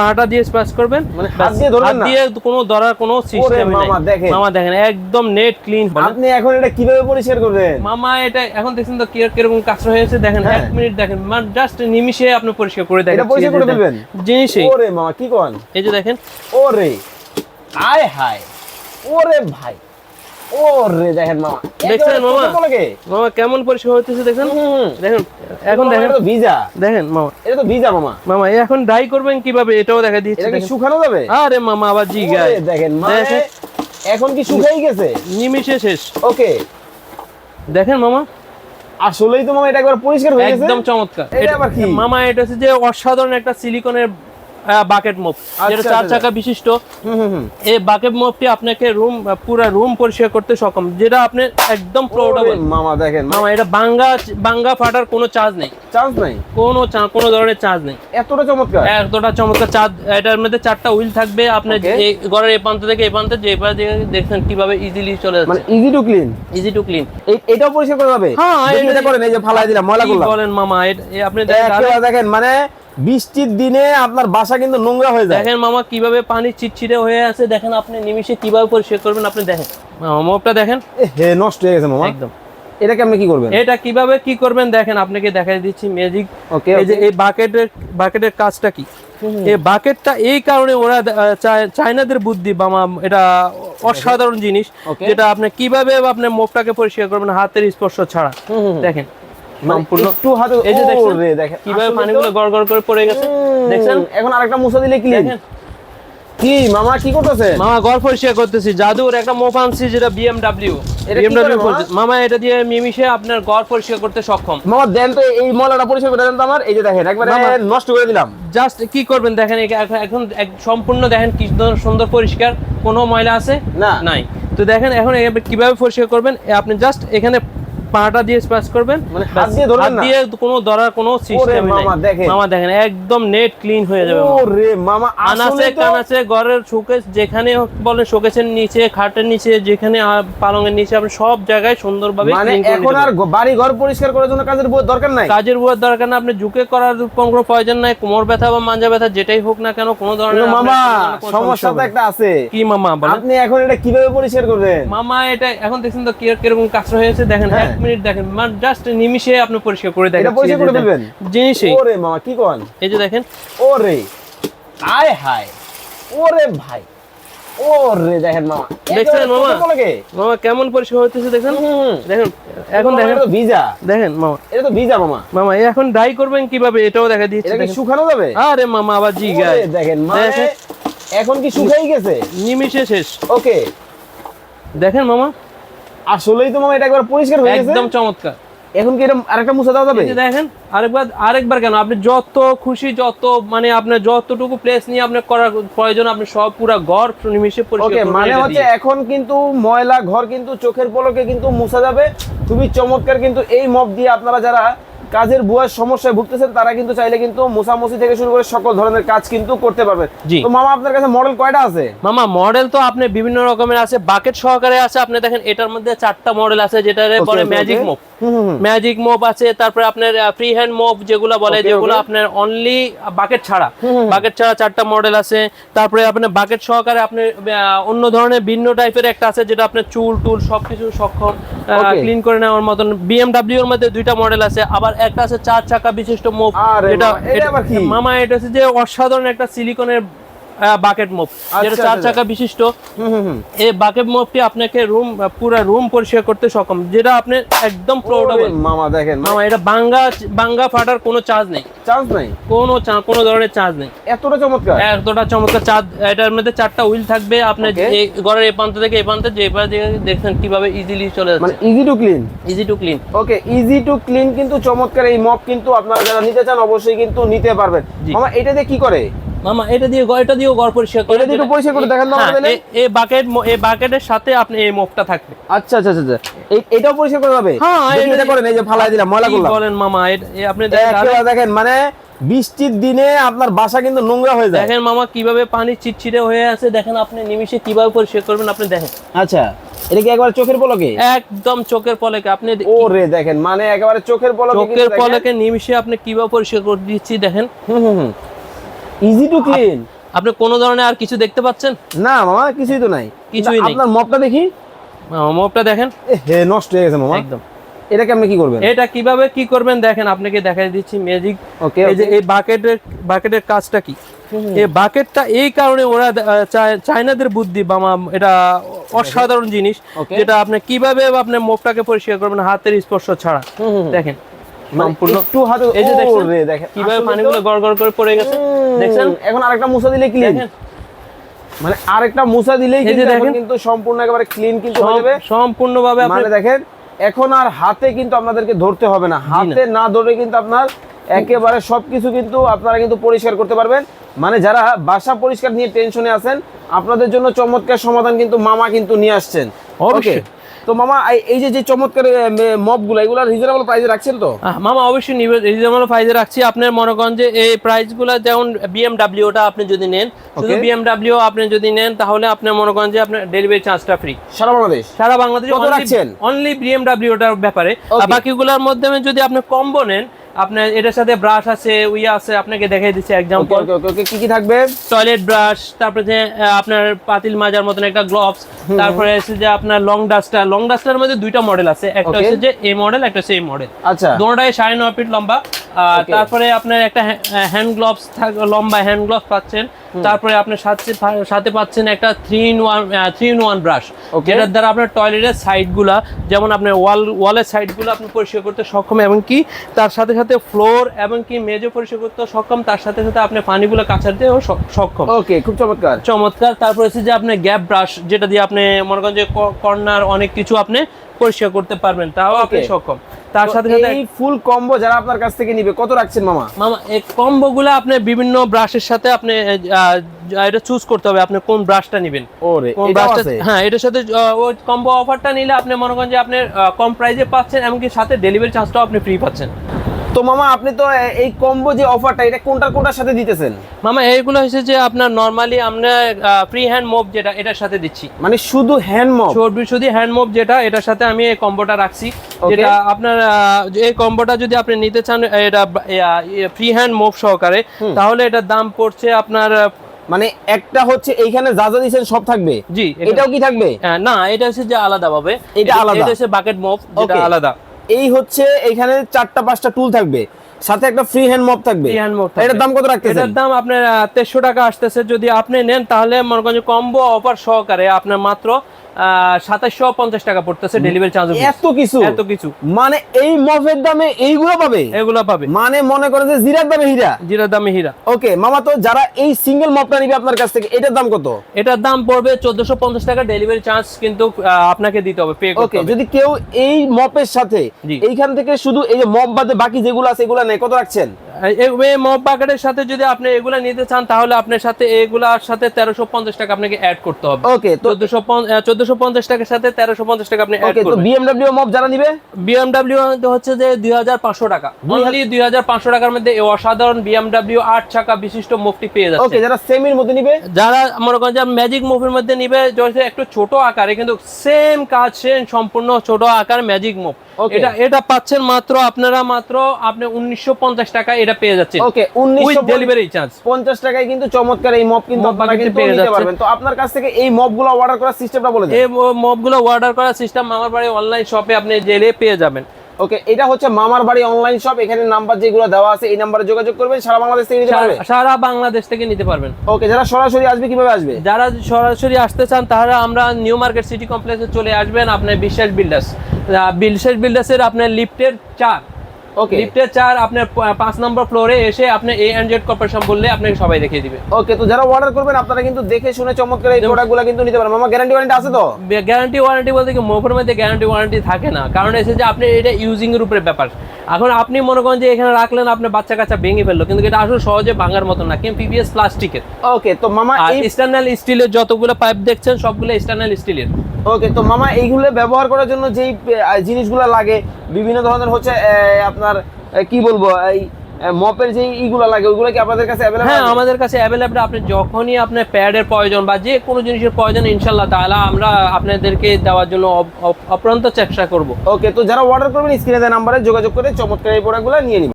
পাটা দিয়ে স্প্যাশ করবেন মানে হাত দিয়ে ধরবেন না? দিয়ে কোনো ধরার কোনো সিস্টেম নেই। মামা, দেখেন। মামা দেখেন একদম নেট ক্লিন আপনি এখন এটা কীভাবে পরিষ্কার করবেন? মামা এটা এখন দেখছেন তো কীরকম কাজ হয়েছে? দেখেন হ্যাঁ। এক মিনিট দেখেন। মানে জাস্ট নিমিষে আপনি পরিষ্কার করে দেখেন এটা পরিষ্কার করে ফেলবেন? জিনিসই। ওরে মামা কি কোন? এই যে দেখেন। ওরে। আয় হায়। ওরে ভাই। ওরে দেখেন মামা। দেখছেন মামা? মামা কেমন পরিষ্কার হতেছে দেখেন দেখেন এখন দেখেন। তো ভিজা। দেখেন মামা। এটা তো ভিজা মামা। মামা এখন ডাই করবেন কীভাবে? এটাও দেখা দিচ্ছে এটা কি শুকানো যাবে? আরে মামা আবার জি গায় দেখেন এখন কি শুকাই গেছে? নিমিশে শেষ। ওকে। দেখেন মামা। আসলেই তো মামা এটা একবার পরিষ্কার হয়ে গেছে। একদম চমৎকার। এটা- আবার কি? মামা এটা হচ্ছে যে অসাধারণ একটা সিলিকনের বাকেট মোপ যেটা আচ্ছা, চার আচ্ছা। চাকা বিশিষ্ট। এই বাকেট মোপটি আপনাকে রুম পুরো রুম পরিষ্কার করতে সক্ষম। যেটা আপনি একদম পোর্টেবল মামা দেখেন মামা এটা বাঙ্গা বাঙ্গা ফাটার কোনো চার্জ নেই। চান্স নাই? কোনো কোনো ধরনের চার্জ নেই। এতটা চমৎকার? এতটা চমৎকার চাঁদ এটার মধ্যে চারটা হুইল থাকবে। আপনি ঘরের এই প্রান্ত থেকে এই প্রান্তে যে এবার দেখছেন কীভাবে ইজিলি চলে মানে যাচ্ছে easy to clean easy to clean এটাও পরিষ্কার করা যাবে? হ্যাঁ, এটা- করেন এই যে ফালাই দিলাম ময়লা করলাম বলেন মামা আপনি দেখেন মানে বৃষ্টির দিনে আপনার বাসা কিন্তু নোংরা হয়ে যায়। দেখেন মামা কীভাবে পানি চিটচিটে হয়ে আছে। দেখেন আপনি নিমিশে কীভাবে পরিষ্কার করবেন আপনি দেখেন। মামা মোপটা দেখেন। হে নষ্ট হয়ে গেছে মামা। একদম। এটাকে আপনি কি করবেন? এটা কীভাবে কি করবেন দেখেন আপনাকে দেখাই দিচ্ছি ম্যাজিক ওকে এই যে এই বাকেটের বাকেটের কাজটা কি? এই বাকেটটা এই কারণে ওরা চায়নাদের বুদ্ধি বা মা- এটা অসাধারণ জিনিস. যেটা আপনি কীভাবে আপনার মুখটাকে পরিষ্কার করবেন হাতের স্পর্শ ছাড়া। দেখেন। সম্পূর্ণ একটু হাতে এই যে দেখছেন? দেখেন কীভাবে পানিগুলো গড় গড় করে পড়ে গেছে? দেখছেন? এখন আরেকটা মুছা দিলে ক্লিন কি মামা কি করতেছেন? মামা গড় পরিষ্কার করতেছি। জাদুর একটা মোপ আনছি যেটা বিএমডাব্লিউ এটা কি করে বিএমডাব্লিউ মামা? মামা এটা দিয়ে মিমিশে আপনার পরিষ্কার করতে সক্ষম। মামা দেন তো এই ময়লাটা পরিষ্কার করে দেন তো আমার। এই যে দেখেন একবারে নষ্ট করে দিলাম। জাস্ট কি করবেন দেখেন এখন সম্পূর্ণ দেখেন কি সুন্দর পরিষ্কার। কোনো ময়লা আছে? না। নাই। তো দেখেন এখন কীভাবে পরিষ্কার করবেন? আপনি জাস্ট এখানে পাটা দিয়ে স্প্যাশ করবেন। মানে হাত দিয়ে ধরবেন না? দিয়ে কোনো ধরার কোনো সিস্টেম নেই। মামা, দেখেন। মামা দেখেন একদম নেট ক্লিন হয়ে যাবে ওরে মামা তো কানাচে ঘরের শোকেস যেখানে বলে শোকেসের নিচে খাটের নিচে যেখানে পালঙের নিচে আপনি সব জায়গায় সুন্দরভাবে মানে এখন আর বাড়ি ঘর পরিষ্কার করার জন্য কাজের বউ দরকার নাই? কাজের বুয়ার দরকার না আপনি ঝুঁকে করার কোনো প্রয়োজন নাই কোমর ব্যথা বা মাঞ্জা ব্যথা যেটাই হোক না কেন কোনো ধরনের মামা সমস্যা তো একটা আছে। কি মামা আপনি এখন এটা কীভাবে পরিষ্কার করবেন? মামা এটা এখন দেখছেন তো কি- কীরকম কাজ হয়েছে দেখেন হ্যাঁ। মিনিট দেখেন মানে জাস্ট নিমিশে আপনি পরিষ্কার করে দেখেন এটা পরিষ্কার করে ফেলবেন? জিনিসই ওরে মামা কি কোন? এই যে দেখেন। ওরে আয় হায় ওরে ভাই ওরে দেখেন মামা একেবারে মামা? মামা কেমন পরিষ্কার হতেছে দেখেন? দেখেন এখন মামা, দেখেন। এটা তো ভিজা। দেখেন মামা। এটা তো ভিজা মামা। মামা এই এখন ডাই করবেন কীভাবে? এটাও দেখা দিচ্ছে এটা কি শুকানো যাবে? আরে মামা আবার জি গায় দেখেন মানে এখন কি শুকাই গেছে? নিমিশে শেষ। ওকে। দেখেন মামা। আসলেই তো মামা এটা একবার পরিষ্কার হয়ে গেছে। একদম চমৎকার। এখন কি এরকম আরেকটা মুছে দেওয়া যাবে? দেখেন আরেকবার আরেকবার কেন? আপনি যত খুশি যত মানে আপনার যতটুকু প্লেস নিয়ে আপনার করার প্রয়োজন আপনি সব পুরো ঘর নিমিশে পরিষ্কার ওকে মানে হচ্ছে এখন কিন্তু ময়লা ঘর কিন্তু চোখের পলকে কিন্তু মুছা যাবে। খুবই চমৎকার কিন্তু এই মপ দিয়ে আপনারা যারা কাজের বুয়ার সমস্যায় ভুগতেছেন তারা কিন্তু চাইলে কিন্তু মোসামুসি থেকে শুরু করে সকল ধরনের কাজ কিন্তু করতে পারবে। তো মামা আপনার কাছে মডেল কয়টা আছে মামা মডেল তো আপনি বিভিন্ন রকমের আছে বাকেট সহকারে আছে আপনি দেখেন এটার মধ্যে চারটা মডেল আছে যেটা বলে okay, magic okay. Magic mop আছে তারপরে আপনার ফ্রি হ্যান্ড মোপ যেগুলো বলে যেগুলো আপনার অনলি বাকেট ছাড়া। বাকেট ছাড়া চারটা মডেল আছে। তারপরে আপনার বাকেট সহকারে আপনি অন্য ধরনের ভিন্ন টাইপের একটা আছে যেটা আপনার চুল টুল সবকিছু সক্ষম ক্লিন করে নেওয়ার মতন। বিএমডাব্লিউ এর মধ্যে দুইটা মডেল আছে আবার একটা আছে চার চাকা বিশিষ্ট মোপ যেটা এটা? মামা এটা হচ্ছে যে অসাধারণ একটা সিলিকনের বাকেট মোপ যেটা আচ্ছা, চার আচ্ছা। চাকা বিশিষ্ট। এই বাকেট মোপটি আপনাকে রুম পুরো রুম পরিষ্কার করতে সক্ষম যেটা আপনি একদম পোর্টেবল মামা দেখেন মামা এটা বাঙ্গা বাঙ্গা ফাটার কোনো চার্জ নেই। চান্স নাই? কোনো কোনো ধরনের চার্জ নেই। এতটা চমৎকার? এতটা চমৎকার চার্জ এটার মধ্যে চারটা হুইল থাকবে আপনার ঘরের এই প্রান্ত থেকে এই প্রান্তে যে এবার দেখছেন কীভাবে ইজিলি চলে মানে easy to clean easy to clean okay easy to clean কিন্তু চমৎকার এই মপ কিন্তু আপনারা যারা নিতে চান অবশ্যই কিন্তু নিতে পারবেন। মামা এটা দিয়ে কি করে? মামা এটা দিয়ে এটা দিয়েও ঘর পরিষ্কার করে এটা দিয়ে পরিষ্কার করে দেখান হ্যাঁ, আমাদের। এই বাকেট এই বাকেটের সাথে আপনি এই মোপটা থাকবে। আচ্ছা আচ্ছা আচ্ছা আচ্ছা। এই এটাও পরিষ্কার করা যাবে হ্যাঁ, এটা- করেন এই যে ফালাই দিলাম ময়লা করলাম। বলেন মামা এ- এ আপনি দেখেন মানে বৃষ্টির দিনে আপনার বাসা কিন্তু নোংরা হয়ে যায়। দেখেন মামা কীভাবে পানি চিটচিটে হয়ে আছে দেখেন আপনি নিমিশে কীভাবে পরিষ্কার করবেন আপনি দেখেন। আচ্ছা এটা কি একবার চোখের পলকে? একদম চোখের পলকে আপনি দে- ও রে দেখেন মানে একেবারে চোখের পলকে চোখের পলকে নিমিশে আপনি কীভাবে পরিষ্কার করে দিচ্ছি দেখেন। হুম হুম হুম। ইজি টু ক্লিন আপনি কোনো ধরনের আর কিছু দেখতে পাচ্ছেন? না মামা কিছুই তো নাই। কিছুই নেই। আপনার মপটা দেখি? মোপটা দেখেন। এ, হে নষ্ট হয়ে গেছে মামা। একদম। এটাকে আপনি কি করবেন? এটা কীভাবে কি করবেন দেখেন আপনাকে দেখাই দিচ্ছি ম্যাজিক ওকে এই যে এই বাকেটের বাকেটের কাজটা কি? এই বাকেটটা এই কারণে ওরা চায়নাদের বুদ্ধি বা এটা অসাধারণ জিনিস. যেটা আপনি কীভাবে আপনি মুখটাকে পরিষ্কার করবেন হাতের স্পর্শ ছাড়া। দেখেন সম্পূর্ণ একটু হাতে এই যে দেখছেন? দেখেন কীভাবে পানিগুলো গড় গড় করে পড়ে গেছে? দেখছেন? এখন আরেকটা মুছা দিলে ক্লিন মানে আরেকটা মুছা দিলেই কিন্তু এখন দেখেন। কিন্তু সম্পূর্ণ একেবারে ক্লিন কিন্তু হয়ে যাবে। সম্পূর্ণভাবে আপনি মানে দেখেন এখন আর হাতে কিন্তু আপনাদেরকে ধরতে হবে না। হাতে না ধরে কিন্তু আপনার একেবারে সবকিছু কিন্তু আপনারা কিন্তু পরিষ্কার করতে পারবেন। মানে যারা বাসা পরিষ্কার নিয়ে টেনশনে আছেন আপনাদের জন্য চমৎকার সমাধান কিন্তু মামা কিন্তু নিয়ে আসছেন। ওকে। তো মামা এই- যে যে চমৎকার মপগুলো এগুলো রিজনেবল প্রাইসে রাখছেন তো মামা অবশ্যই রিজনেবল প্রাইসে রাখছি আপনার মনে করেন যে এই প্রাইসগুলো যেমন বিএমডাব্লিউটা আপনি যদি নেন শুধু. বিএমডাব্লিউ আপনি যদি নেন তাহলে আপনার মনে করেন যে আপনার ডেলিভারি চার্জটা ফ্রি সারা বাংলাদেশ সারা বাংলাদেশ কত রাখছেন? অনলি বিএমডাব্লিউটার ব্যাপারে. বাকিগুলোর মধ্যে যদি আপনি কম্বো নেন আপনার এটার সাথে ব্রাশ আছে উই আছে আপনাকে দেখাই দিচ্ছি ওকে কি কি থাকবে? টয়লেট ব্রাশ তারপরে যে আপনার পাতিল মাজার মতন একটা গ্লোভস তারপরে আছে যে আপনার লং ডাস্টার লং ডাস্টারের মধ্যে দুইটা মডেল আছে। একটা হচ্ছে যে এই মডেল একটা হচ্ছে এই মডেল আচ্ছা। সাড়ে নয় ফিট লম্বা. তারপরে আপনার একটা হ্যান্ড গ্লোভস লম্বা হ্যান্ড গ্লোভস পাচ্ছেন। তারপরে আপনার সাথে সাথে পাচ্ছেন একটা three in one three in one brush যেটার দ্বারা আপনার টয়লেটের সাইডগুলা যেমন আপনার ওয়াল ওয়ালের সাইডগুলো আপনি পরিষ্কার করতে সক্ষম এবং কি তার সাথে সাথে ফ্লোর এবং কি মেজে পরিষ্কার করতে সক্ষম তার সাথে সাথে আপনি পানিগুলো কাছাতেও সক্ষম। ওকে খুব চমৎকার। চমৎকার। তারপর হচ্ছে যে আপনি গ্যাপ ব্রাশ যেটা দিয়ে আপনি মনে করেন যে কর্নার অনেক কিছু আপনি পরিষ্কার করতে পারবেন তাও আপনি সক্ষম। তার সাথে সাথে এই ফুল কম্বো যারা আপনার কাছ থেকে নিবে কত রাখছেন মামা? মামা এই কম্বোগুলো আপনি বিভিন্ন ব্রাশের সাথে আপনি এটা চুজ করতে হবে আপনি কোন ব্রাশটা নেবেন। ওরে কোন ব্রাশটা হ্যাঁ এটার সাথে ওই কম্বো অফারটা নিলে আপনি মনে করেন যে আপনি কম প্রাইসে পাচ্ছেন এমনকি সাথে ডেলিভারি চার্জটাও আপনি ফ্রি পাচ্ছেন। তো মামা আপনি তো এই কম্বো যে অফারটা এটা কোনটার কোনটার সাথে দিতেছেন? মামা এইগুলো হচ্ছে যে আপনার নর্মালি আমরা ফ্রি হ্যান্ড মোভ যেটা এটার সাথে দিচ্ছি। মানে শুধু হ্যান্ড মপ চর্বি শুধু হ্যান্ড মোভ যেটা এটার সাথে আমি এই কম্বোটা রাখছি। যেটা আপনার এই কম্বোটা যদি আপনি নিতে চান এটা ফ্রি হ্যান্ড মোভ সহকারে তাহলে এটার দাম পড়ছে আপনার মানে একটা হচ্ছে এইখানে যা যা দিয়েছেন সব থাকবে? জি এটাও কি থাকবে? না এটা হচ্ছে যে আলাদা ভাবে এটা আলাদা। এটা হচ্ছে বাকেট মোভ যেটা আলাদা। এই হচ্ছে এখানে চারটা পাঁচটা টুল থাকবে। সাথে একটা ফ্রি হ্যান্ড মপ থাকবে। ফ্রি হ্যান্ড মপ এটার দাম কত রাখতেছেন? এটার দাম আপনার তেরোশো টাকা আসতেছে। যদি আপনি নেন তাহলে মনে করেন কম্বো অফার সহকারে আপনার মাত্র সাতাশশো পঞ্চাশ টাকা পড়তেছে ডেলিভারি চার্জ এত কিছু? এত কিছু। মানে এই মপের দামে এইগুলো পাবে? এগুলো পাবে। মানে মনে করেন যে জিরার দামে হীরা? জিরার দামে হীরা। ওকে মামা তো যারা এই সিঙ্গেল মপটা নিবে আপনার কাছ থেকে এটার দাম কত? এটার দাম পড়বে চোদ্দশো পঞ্চাশ টাকা ডেলিভারি চার্জ কিন্তু আপনাকে দিতে হবে পে করতে ওকে যদি কেউ এই মপের সাথে এইখান থেকে শুধু এই যে মপ বাদে বাকি যেগুলো আছে এগুলো নেই কত রাখছেন? এই বাকেটের সাথে যদি আপনি এগুলা নিতে চান তাহলে আপনার সাথে এগুলার সাথে তেরোশো পঞ্চাশ টাকা আপনাকে অ্যাড করতে হবে। ওকে চোদ্দশো চোদ্দশো পঞ্চাশ টাকার সাথে তেরোশো পঞ্চাশ টাকা আপনি অ্যাড করবেন। বিএমডব্লিউ মপ যারা নিবে? বিএমডাব্লিউ হচ্ছে যে দুই হাজার পাঁচশো টাকা। অনলি দুই হাজার পাঁচশো টাকার মধ্যে এই অসাধারণ বিএমডাব্লিউ আট চাকা বিশিষ্ট মুখটি পেয়ে ওকে যাচ্ছে যারা সেমির মধ্যে নিবে? যারা মনে করেন যে ম্যাজিক মুভির মধ্যে নিবে যেটা একটু ছোট আকারে কিন্তু সেম কাজ সেম সম্পূর্ণ ছোট আকার ম্যাজিক মুভ এটা এটা পাচ্ছেন মাত্র আপনারা মাত্র আপনি উনিশশো পঞ্চাশ টাকা এটা পেয়ে যাচ্ছেন। ওকে উইথ উনিশশো ডেলিভারি চার্জ পঞ্চাশ টাকায় কিন্তু চমৎকার এই মপ কিন্তু আপনারা কিন্তু পেয়ে নিতে যাচ্ছে। পারবেন। তো আপনার কাছ থেকে এই মপগুলো অর্ডার করার সিস্টেমটা বলে দেন। এই মবগুলো অর্ডার করার সিস্টেম আমার বাড়ি অনলাইন শপে আপনি জেলে পেয়ে যাবেন। ওকে এটা হচ্ছে মামার বাড়ি অনলাইন শপ এখানে নাম্বার যেগুলো দেওয়া আছে এই নাম্বারে যোগাযোগ করবেন সারা বাংলাদেশ থেকে নিতে পারবে? সারা- সারা বাংলাদেশ থেকে নিতে পারবেন। ওকে যারা সরাসরি আসবে কীভাবে আসবে? যারা সরাসরি আসতে চান তারা আমরা নিউ মার্কেট সিটি কমপ্লেক্সে চলে আসবেন আপনার বিশ্বাস বিল্ডার্স বিশ্বাস বিল্ডার্সের আপনার লিফটের চার ওকে লিফটের চার আপনার পাঁচ নম্বর ফ্লোরে এসে আপনি এ অ্যান্ড জেড কর্পোরেশন বললে আপনাকে সবাই দেখিয়ে দিবে। ওকে তো যারা অর্ডার করবেন আপনারা কিন্তু দেখে শুনে চমৎকার এই প্রোডাক্টগুলো কিন্তু নিতে পারেন। মামা গ্যারান্টি ওয়ারেন্টি আছে তো? গ্যারান্টি ওয়ারেন্টি বলতে কি মোফের মধ্যে গ্যারান্টি ওয়ারেন্টি থাকে না। কারণ এসে যে আপনি এটা ইউজিং এর উপরে ব্যাপার। এখন আপনি মনে করেন যে এখানে রাখলেন আপনার বাচ্চা কাচ্চা ভেঙে ফেলল কিন্তু এটা আসলে সহজে ভাঙার মতো না। কিন্তু পিবিএস প্লাস্টিকের ওকে তো মামা এই স্টার্নাল স্টিলের যতগুলো পাইপ দেখছেন সবগুলো স্টার্নাল স্টিলের ওকে তো মামা এইগুলো ব্যবহার করার জন্য যেই জিনিসগুলো লাগে বিভিন্ন ধরনের হচ্ছে আপনার কি বলব এই মপের যে ইগুলো লাগে ওইগুলো কি আপনাদের কাছে অ্যাভেলেবল হ্যাঁ আমাদের কাছে অ্যাভেলেবল আপনি যখনই আপনার প্যাডের প্রয়োজন বা যে কোনো জিনিসের প্রয়োজন ইনশাল্লাহ তাহলে আমরা আপনাদেরকে দেওয়ার জন্য অপ- অপ- অপ্রান্ত চেষ্টা করব। ওকে তো যারা অর্ডার করবেন স্ক্রিনে দেওয়া নাম্বারে যোগাযোগ করে চমৎকার এই প্রোডাক্টগুলো নিয়ে নিন